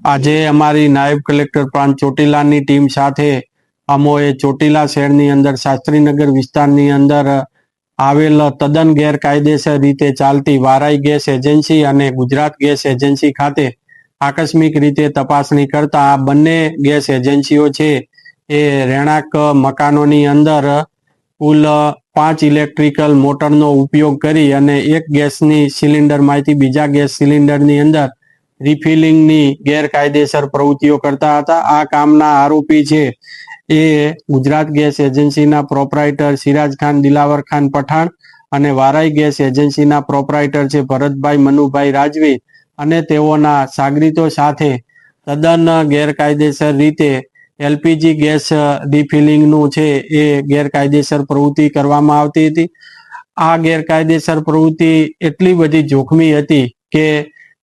આજે અમારી નાયબ કલેક્ટર પ્રાંત ચોટીલાની ટીમ સાથે અમોએ ચોટીલા શહેરની અંદર શાસ્ત્રીનગર વિસ્તારની અંદર આવેલ તદ્દન ગેરકાયદેસર રીતે ચાલતી વારાઈ ગેસ એજન્સી અને ગુજરાત ગેસ એજન્સી ખાતે આકસ્મિક રીતે તપાસણી કરતા આ બંને ગેસ એજન્સીઓ છે એ રહેણાંક મકાનોની અંદર કુલ પાંચ ઇલેક્ટ્રિકલ મોટરનો ઉપયોગ કરી અને એક ગેસની સિલિન્ડરમાંથી બીજા ગેસ સિલિન્ડરની અંદર રિફિલિંગની ગેરકાયદેસર પ્રવૃત્તિઓ કરતા હતા. આ કામના આરોપી છે એ ગુજરાત ગેસ એજન્સીના પ્રોપરાઇટર સિરાજ ખાન, દિલાવર ખાન પઠાણ અને વારાઈ ગેસ એજન્સીના પ્રોપરાઇટર છે ભરતભાઈ મનુભાઈ રાજવી અને તેઓના સાગરીતો સાથે તદ્દન ગેરકાયદેસર રીતે એલપીજી ગેસ રિફિલિંગનું છે એ ગેરકાયદેસર પ્રવૃત્તિ કરવામાં આવતી હતી. આ ગેરકાયદેસર પ્રવૃત્તિ એટલી બધી જોખમી હતી કે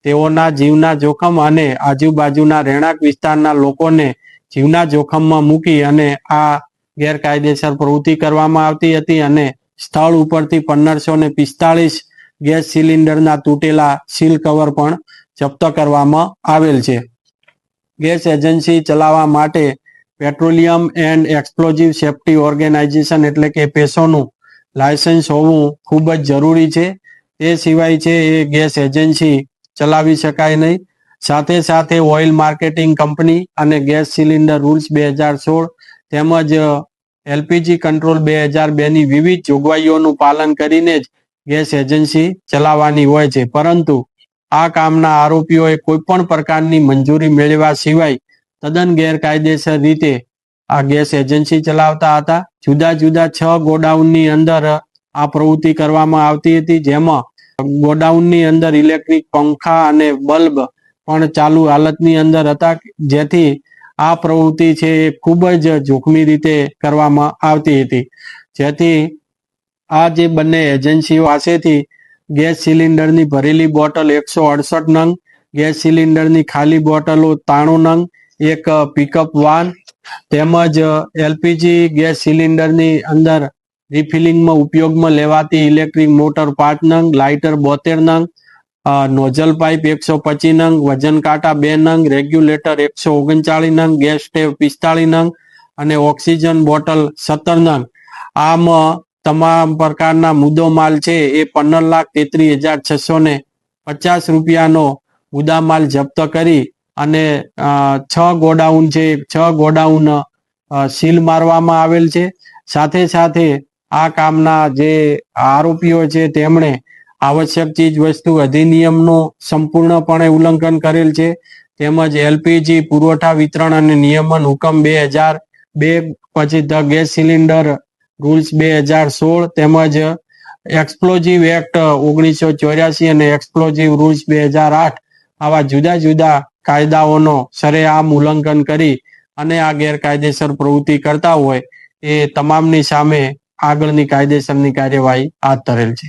તેઓના જીવના જોખમ અને આજુબાજુના રહેણાંક વિસ્તારના લોકોને જીવના જોખમમાં મૂકી અને આ ગેરકાયદેસર પ્રવૃત્તિ કરવામાં આવતી હતી અને સ્થળ ઉપરથી પંદરસો ને પિસ્તાળીસ ગેસ સિલિન્ડરના તૂટેલા સીલ કવર પણ જપ્ત કરવામાં આવેલ છે. ગેસ એજન્સી ચલાવવા માટે petroleum and explosive safety organisation એટલે કે પેસોનું લાયસન્સ હોવું ખૂબ જ જરૂરી છે. તે સિવાય છે એ ગેસ એજન્સી ચલાવી શકાય નહીં. સાથે સાથે ઓઇલ માર્કેટિંગ કંપની અને ગેસ સિલિન્ડર રૂલ્સ બે હજાર સોળ તેમજ એલપીજી કંટ્રોલ બે હજાર બેની વિવિધ જોગવાઈઓનું પાલન કરીને જ ગેસ એજન્સી ચલાવવાની હોય છે. પરંતુ આ કામના આરોપીઓએ કોઈ પણ પ્રકારની મંજૂરી મેળવ્યા સિવાય તદ્દન ગેરકાયદેસર રીતે આ ગેસ એજન્સી ચલાવતા હતા. જુદા જુદા છ ગોડાઉનની અંદર આ પ્રવૃત્તિ કરવામાં આવતી હતી, જેમાં ગોડાઉનની અંદર ઇલેક્ટ્રિક પંખા અને બલ્બ પણ ચાલુ હાલતની અંદર હતા, જેથી આ પ્રવૃત્તિ છે એ ખૂબ જ જોખમી રીતે કરવામાં આવતી હતી. જેથી આ જે બંને એજન્સીઓ પાસેથી ગેસ સિલિન્ડરની ભરેલી બોટલ એકસો અડસઠ નંગ, ગેસ સિલિન્ડરની ખાલી બોટલો તાણું નંગ, એક પિકઅપ વાન, તેમજ એલપીજી ગેસ સિલિન્ડરની અંદર રિફિલિંગમાં ઉપયોગમાં લેવાતી ઇલેક્ટ્રિક મોટર પાંચ નંગ લાઇટર બોતેર નંગ નોઝલ પાઇપ એકસો પચીસ નંગ, વજન કાંટા બે નંગ રેગ્યુલેટર એકસો ઓગણચાળીસ નંગ ગેસ સ્ટેવ પિસ્તાળીસ નંગ અને ઓક્સિજન બોટલ સત્તર નંગ. આમ તમામ પ્રકારના મુદ્દો માલ છે એ પંદર લાખ તેત્રીસ હજાર છસો ને પચાસ રૂપિયાનો મુદ્દામાલ જપ્ત કરી અને છ ગોડાઉન છે, છ ગોડાઉન સીલ મારવામાં આવેલ છે. સાથે સાથે આ કામના જે આરોપીઓ છે તેમણે આવશ્યક ચીજ વસ્તુ અધિનિયમનું સંપૂર્ણપણે ઉલ્લંઘન કરેલ છે. તેમજ એલપીજી પુરવઠા વિતરણ અને નિયમન હુકમ બે હજાર બે પછી ધ ગેસ સિલિન્ડર રૂલ્સ બે હજાર સોળ તેમજ એક્સપ્લોઝિવ એક્ટ ઓગણીસો ચોર્યાસી અને એક્સપ્લોઝિવ રૂલ્સ બે હજાર આઠ આવા જુદા જુદા કાયદાઓનો સરેઆમ ઉલ્લંઘન કરી અને આ ગેરકાયદેસર પ્રવૃત્તિ કરતા હોય એ તમામની સામે આગળની કાયદેસરની કાર્યવાહી હાથ ધરેલ છે.